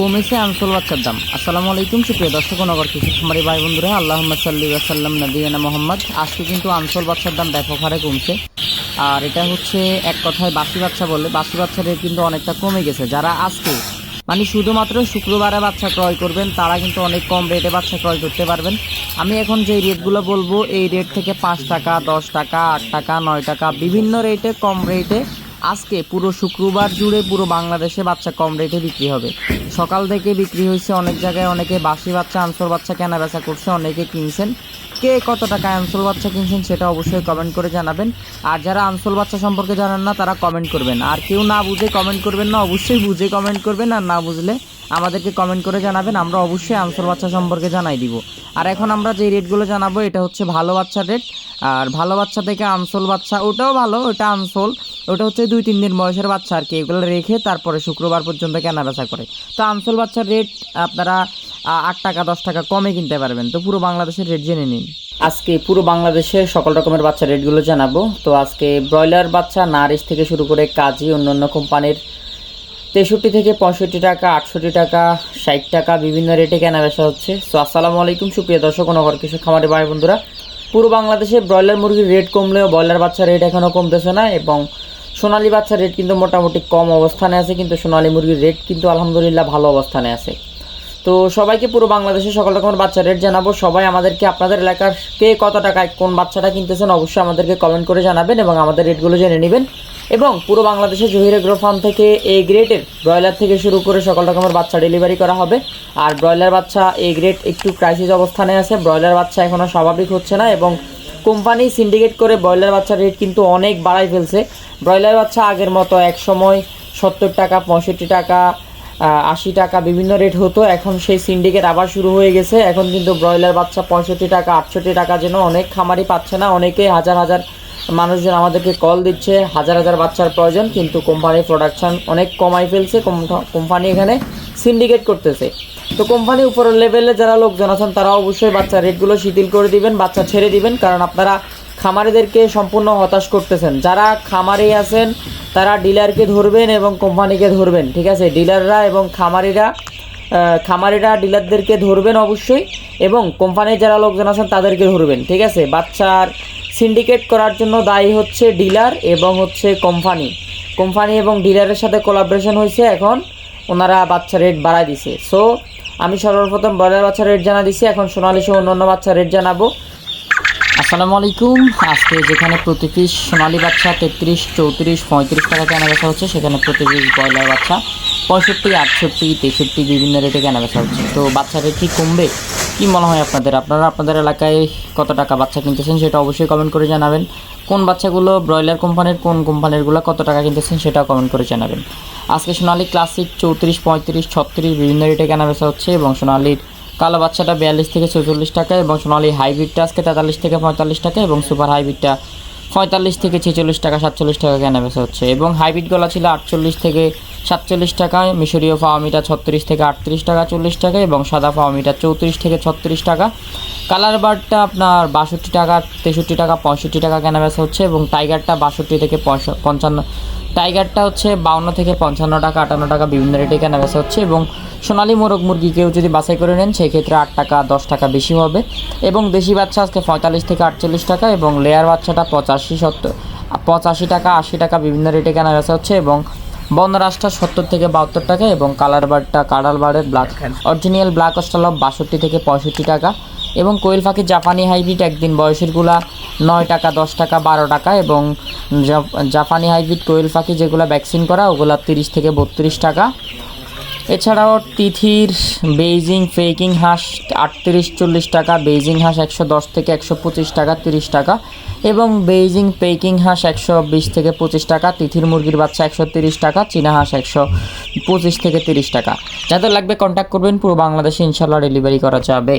কমেছে আনসোল বাচ্চার দাম। আসসালামু আলাইকুম, সুপ্রিয় দর্শক নগর কৃষি খামারি ভাই বন্ধুরা আল্লাহ সাল্লি আসাল্লাম মোহাম্মদ। আজকে কিন্তু আনসোল বাচ্চার দাম ব্যাপক হারে কমছে। আর এটা হচ্ছে এক কথায় বাসি বাচ্চা বললে বাসি বাচ্চার রেট কিন্তু অনেকটা কমে গেছে। যারা আজকে মানে শুধুমাত্র শুক্রবারে বাচ্চা ক্রয় করবেন, তারা কিন্তু অনেক কম রেটে বাচ্চা ক্রয় করতে পারবেন। আমি এখন যে রেটগুলো বলব, এই রেট থেকে পাঁচ টাকা, দশ টাকা, আট টাকা, নয় টাকা, বিভিন্ন রেটে, কম রেটে আজকে পুরো শুক্রবার জুড়ে পুরো বাংলাদেশে বাচ্চা কম রেটে বিক্রি হবে। সকাল থেকে বিক্রি হয়েছে অনেক জায়গায় অনেকে বাসি বাচ্চা, আনসর বাচ্চা কেনা বেচা করছে, অনেকে কিনছেন। কে কত টাকা আনসোল বাচ্চা কিনছেন সেটা অবশ্যই কমেন্ট করে জানাবেন। আর যারা আনসোল বাচ্চা সম্পর্কে জানেন না, তারা কমেন্ট করবেন। আর কেউ না বুঝে কমেন্ট করবেন না, অবশ্যই বুঝে কমেন্ট করবেন। আর না বুঝলে আমাদেরকে কমেন্ট করে জানাবেন, আমরা অবশ্যই আনসোল বাচ্চা সম্পর্কে জানাই দিব। আর এখন আমরা যে রেটগুলো জানাব, এটা হচ্ছে ভালো বাচ্চা রেট। আর ভালো বাচ্চা থেকে আনসোল বাচ্চা, ওটাও ভালো, ওটা আনসোল। ওটা হচ্ছে দুই, তিন দিন বয়সের বাচ্চা আর কি। এগুলো রেখে তারপরে শুক্রবার পর্যন্ত কেনা বেচা করে। তো আনসোল বাচ্চার রেট আপনারা আট টাকা, দশ টাকা কমে কিনতে পারবেন। তো পুরো বাংলাদেশের রেট জেনে নিন। আজকে পুরো বাংলাদেশের সকল রকমের বাচ্চা রেটগুলো জানাব। তো আজকে ব্রয়লার বাচ্চা, নারিশ থেকে শুরু করে কাজী, অন্যান্য কোম্পানির তেষট্টি থেকে পঁয়ষট্টি টাকা, আটষট্টি টাকা, ষাট টাকা বিভিন্ন রেটে কেনা বেচা হচ্ছে। তো আসসালামু আলাইকুম, সুপ্রিয় দর্শক ও নগর কৃষক, খামারি ভাই বন্ধুরা পুরো বাংলাদেশে ব্রয়লার মুরগির রেট কমলেও ব্রয়লার বাচ্চার রেট এখনও কমতেছে না এবং সোনালী বাচ্চার রেট কিন্তু মোটামুটি কম অবস্থানে আছে, কিন্তু সোনালী মুরগির রেট কিন্তু আলহামদুলিল্লাহ ভালো অবস্থানে আছে। তো সবাইকে পুরো বাংলাদেশে সকল রকমের বাচ্চা রেট জানাব। সবাই আমাদেরকে, আপনাদের এলাকার কে কত টাকায় কোন বাচ্চাটা কিনতেছেন অবশ্যই আমাদেরকে কমেন্ট করে জানাবেন এবং আমাদের রেটগুলো জেনে নেবেন। এবং পুরো বাংলাদেশে জহির এগ্রো ফার্ম থেকে এ গ্রেডের ব্রয়লার থেকে শুরু করে সকল রকমের বাচ্চা ডেলিভারি করা হবে। আর ব্রয়লার বাচ্চা এই গ্রেড একটু ক্রাইসিস অবস্থানে আছে। ব্রয়লার বাচ্চা এখনও স্বাভাবিক হচ্ছে না এবং কোম্পানি সিন্ডিকেট করে ব্রয়লার বাচ্চার রেট কিন্তু অনেক বাড়াই ফেলছে। ব্রয়লার বাচ্চা আগের মতো এক সময় সত্তর টাকা, পঁয়ষট্টি টাকা আশি টাকা বিভিন্ন রেট হতো। এখন সেই সিন্ডিকেট আবার শুরু হয়ে গেছে। এখন কিন্তু ব্রয়লার বাচ্চা পঁয়ষট্টি টাকা, আটষট্টি টাকা যেন অনেক খামারি পাচ্ছে না। অনেকে হাজার হাজার মানুষজন আমাদেরকে কল দিচ্ছে, হাজার হাজার বাচ্চার প্রয়োজন, কিন্তু কোম্পানির প্রোডাকশন অনেক কমাই ফেলছে। কোম্পানি এখানে সিন্ডিকেট করতেছে। তো কোম্পানি উপরের লেভেলে যারা লোকজন আছেন, তারা অবশ্যই বাচ্চার রেটগুলো শিথিল করে দিবেন, বাচ্চা ছেড়ে দিবেন, কারণ আপনারা খামারিদেরকে সম্পূর্ণ হতাশ করতেছেন। যারা খামারে আছেন, তারা ডিলারকে ধরবেন এবং কোম্পানিকে ধরবেন, ঠিক আছে? ডিলাররা এবং খামারিরা খামারিরা ডিলারদেরকে ধরবেন অবশ্যই, এবং কোম্পানির যারা লোকজন আছেন, তাদেরকে ধরবেন, ঠিক আছে? বাচ্চার সিন্ডিকেট করার জন্য দায়ী হচ্ছে ডিলার এবং হচ্ছে কোম্পানি। কোম্পানি এবং ডিলারের সাথে কোলাবরেশন হয়েছে এখন, ওনারা বাচ্চা রেট বাড়ায় দিছে। সো আমি সর্বপ্রথম ব্রয়লার বাচ্চা রেট জানা দিছি, এখন সোনালি সহ অন্যান্য বাচ্চা রেট জানাব। আসসালামু আলাইকুম। আজকে যেখানে প্রতি পিস সোনালি বাচ্চা তেত্রিশ, চৌত্রিশ, পঁয়ত্রিশ টাকা কেনাবেচা হচ্ছে, সেখানে প্রতি পিস ব্রয়লার বাচ্চা পঁয়ষট্টি, আটষট্টি, তেষট্টি বিভিন্ন রেটে কেনাবেচা হচ্ছে। তো বাচ্চা রেট কি কমবে? কি মনে হয় আপনাদের? আপনারা আপনাদের এলাকায় কত টাকা বাচ্চা কিনতেছেন সেটা অবশ্যই কমেন্ট করে জানাবেন। কোন বাচ্চাগুলো ব্রয়লার কোম্পানির, কোন কোম্পানিরগুলো কত টাকা কিনতেছেন সেটাও কমেন্ট করে জানাবেন। আজকে সোনালী ক্লাসিক চৌত্রিশ, পঁয়ত্রিশ, ছত্রিশ বিভিন্ন রেটে কেনা বেচা হচ্ছে এবং সোনালির কালো বাচ্চাটা বিয়াল্লিশ থেকে চৌচল্লিশ টাকা এবং সোনালি হাইব্রিডটা আজকে তেতাল্লিশ থেকে পঁয়তাল্লিশ টাকা এবং সুপার হাইব্রিডটা পঁয়তাল্লিশ থেকে ছেচল্লিশ টাকা, সাতচল্লিশ টাকা কেনা বেচা হচ্ছে এবং হাইব্রিড গলা ছিল আটচল্লিশ থেকে সাতচল্লিশ টাকা মিশরীয় ফাওয়ামিটা ছত্রিশ থেকে আটত্রিশ টাকা চল্লিশ টাকা এবং সাদা ফাওয়ামিটা চৌত্রিশ থেকে ছত্রিশ টাকা। কালার বার্ডটা আপনার বাষট্টি টাকা, তেষট্টি টাকা, পঁয়ষট্টি টাকা কেনা বেচা হচ্ছে এবং টাইগারটা বাষট্টি থেকে পঞ্চান্ন, টাইগারটা হচ্ছে বাউন্ন থেকে পঞ্চান্ন টাকা, আটান্ন টাকা বিভিন্ন রেটে কেনা বেচা হচ্ছে এবং সোনালী মোরগ মুরগি কেউ যদি বাছাই করে নেন সেই ক্ষেত্রে আট টাকা, দশ টাকা বেশি হবে এবং দেশি বাচ্চা আজকে পঁয়তাল্লিশ থেকে আটচল্লিশ টাকা এবং লেয়ার বাচ্চাটা পঁচাশি সত্তর, পঁচাশি টাকা, আশি টাকা বিভিন্ন রেটে কেনা বেচা হচ্ছে এবং বনরাজটা সত্তর থেকে বাহাত্তর টাকা এবং কালার বার্ডটা কালার বারের ব্ল্যাক অরিজিনাল ব্ল্যাক অস্ট্রালপ বাষট্টি থেকে পঁয়ষট্টি টাকা এবং কোয়েল পাখি জাপানি হাইব্রিড একদিন বয়সেরগুলা নয় টাকা দশ টাকা বারো টাকা এবং জাপানি হাইব্রিড কোয়েল পাখি যেগুলো ভ্যাকসিন করা ওগুলা তিরিশ থেকে বত্রিশ টাকা। এছাড়াও তিথির বেইজিং ফেকিং হাঁস আটত্রিশ চল্লিশ টাকা, বেইজিং হাঁস একশো দশ থেকে একশো পঁচিশ টাকা, তিরিশ টাকা এবং বেইজিং পেকিং হাঁস একশো বিশ থেকে পঁচিশ টাকা, তিথির মুরগির বাচ্চা একশো তিরিশ টাকা, চীনা হাঁস একশো পঁচিশ থেকে তিরিশ টাকা। যাদের লাগবে কন্ট্যাক্ট করবেন, পুরো বাংলাদেশে ইনশাল্লাহ ডেলিভারি করা যাবে।